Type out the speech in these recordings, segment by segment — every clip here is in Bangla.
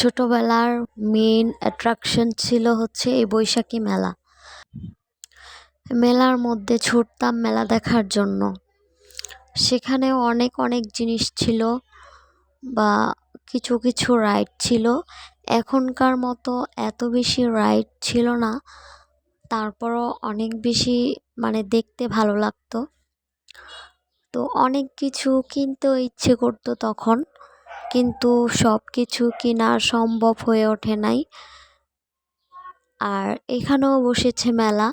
ছোটোবেলার মেন অ্যাট্রাকশন ছিল হচ্ছে এই বৈশাখী মেলা। মেলার মধ্যে ছুটতাম মেলা দেখার জন্য। সেখানেও অনেক অনেক জিনিস ছিল বা কিছু কিছু রাইড ছিল। এখনকার মতো এত বেশি রাইড ছিল না। তারপরও অনেক বেশি মানে দেখতে ভালো লাগতো। তো অনেক কিছু কিনতেও ইচ্ছে করতো তখন। কিন্তু সব কিছু কেনা সম্ভব হয়ে ওঠে নাই। আর এখানেও বসেছে মেলা।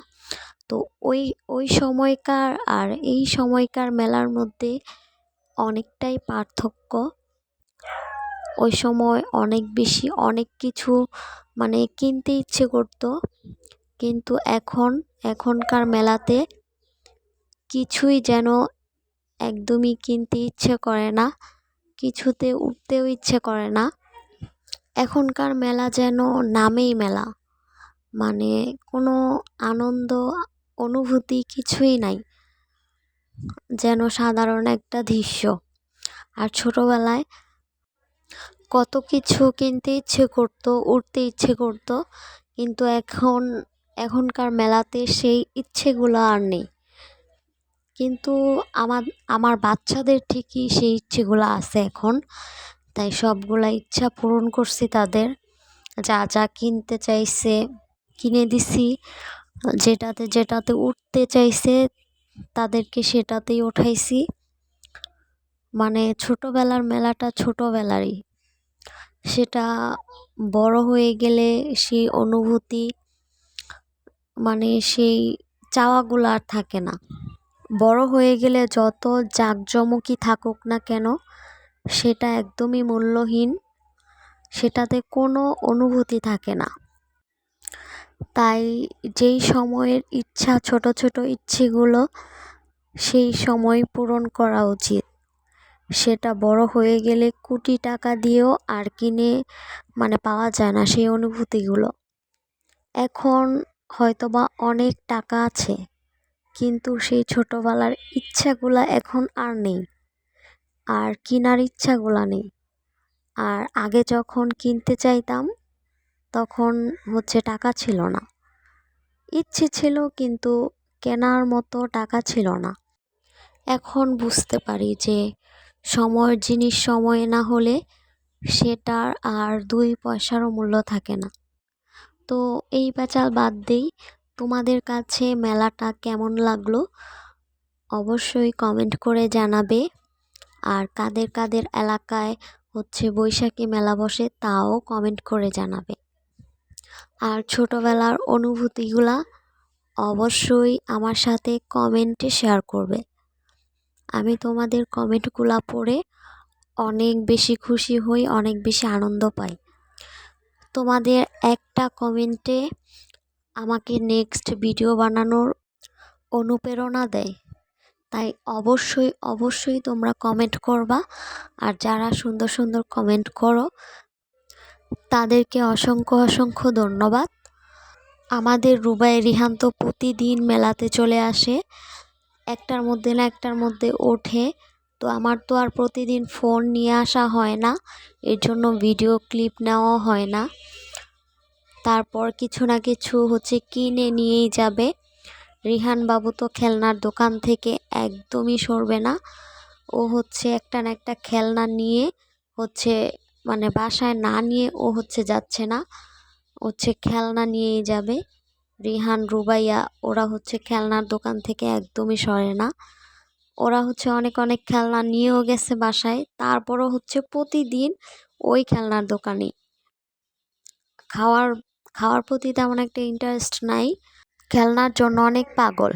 তো ওই ওই সময়কার আর এই সময়কার মেলার মধ্যে অনেকটাই পার্থক্য। ওই সময় অনেক বেশি, অনেক কিছু মানে কিনতে ইচ্ছে করতো। কিন্তু এখন, এখনকার মেলাতে কিছুই যেন একদমই কিনতে ইচ্ছে করে না। কিছুতে উঠতেও ইচ্ছে করে না। এখনকার মেলা যেন নামেই মেলা। মানে কোনো আনন্দ, অনুভূতি কিছুই নাই। যেন সাধারণ একটা দৃশ্য। আর ছোটোবেলায় কত কিছু কিনতে ইচ্ছে করতো উঠতে ইচ্ছে করতো, কিন্তু এখন, এখনকার মেলাতে সেই ইচ্ছেগুলো আর নেই। কিন্তু আমার আমার বাচ্চাদের ঠিকই সেই ইচ্ছেগুলো আছে এখন। তাই সবগুলা ইচ্ছা পূরণ করছি তাদের। যা যা কিনতে চাইছে, কিনে দিছি। যেটাতে যেটাতে উঠতে চাইছে, তাদেরকে সেটাতেই উঠাইছি। মানে ছোটোবেলার মেলাটা ছোটোবেলারই। সেটা বড় হয়ে গেলে সেই অনুভূতি মানে সেই চাওয়াগুলো আর থাকে না। বড় হয়ে গেলে যত জাঁকজমকই থাকুক না কেন, সেটা একদমই মূল্যহীন, সেটাতে কোনো অনুভূতি থাকে না। তাই যেই সময়ের ইচ্ছা, ছোট ছোট ইচ্ছেগুলো, সেই সময় পূরণ করা উচিত। সেটা বড় হয়ে গেলে কোটি টাকা দিয়েও আর কিনে মানে পাওয়া যায় না সেই অনুভূতিগুলো। এখন হয়তোবা অনেক টাকা আছে। কিন্তু সেই ছোটোবেলার ইচ্ছাগুলা এখন আর নেই। আর কেনার ইচ্ছাগুলা নেই। আর আগে যখন কিনতে চাইতাম, তখন হচ্ছে টাকা ছিল না। ইচ্ছে ছিল কিন্তু কেনার মতো টাকা ছিল না। এখন বুঝতে পারি যে সময়ের জিনিস সময়ে না হলে সেটার আর দুই পয়সারও মূল্য থাকে না। তো এই পেঁচাল বাদ দেই তোমাদের কাছে মেলাটা কেমন লাগল? অবশ্যই কমেন্ট করে জানাবে। আর কাদের কাদের এলাকায় হচ্ছে বৈশাখী মেলা বসে তাও কমেন্ট করে জানাবে। আর ছোটোবেলার অনুভূতিগুলা অবশ্যই আমার সাথে কমেন্টে শেয়ার করবে। আমি তোমাদের কমেন্টগুলা পড়ে অনেক বেশি খুশি হই, অনেক বেশি আনন্দ পাই। তোমাদের একটা কমেন্টে আমাকে নেক্সট ভিডিও বানানোর অনুপ্রেরণা দেয়। তাই অবশ্যই অবশ্যই তোমরা কমেন্ট করবা। আর যারা সুন্দর সুন্দর কমেন্ট করো, তাদেরকে অসংখ্য অসংখ্য ধন্যবাদ। আমাদের রুবাই রিহান তো প্রতিদিন মেলাতে চলে আসে। একটার মধ্যে না একটার মধ্যে ওঠে। তো আমার তো আর প্রতিদিন ফোন নিয়ে আসা হয় না। এর জন্য ভিডিও ক্লিপ নেওয়া হয় না। তারপর কিছু না কিছু হচ্ছে কিনে নিয়েই যাবে। রিহান বাবু তো খেলনার দোকান থেকে একদমই সরবে না। ও হচ্ছে একটা না একটা খেলনা নিয়ে হচ্ছে মানে বাসায় না নিয়ে ও হচ্ছে যাচ্ছে না। হচ্ছে খেলনা নিয়েই যাবে। রিহান, রুবাইয়া ওরা হচ্ছে খেলনার দোকান থেকে একদমই সরে না। ওরা হচ্ছে অনেক অনেক খেলনা নিয়েও গেছে বাসায়। তারপরও হচ্ছে প্রতিদিন ওই খেলনার দোকানেই। খাওয়ার খাওয়ার প্রতি তেমন একটা ইন্টারেস্ট নাই। খেলনার জন্য অনেক পাগল।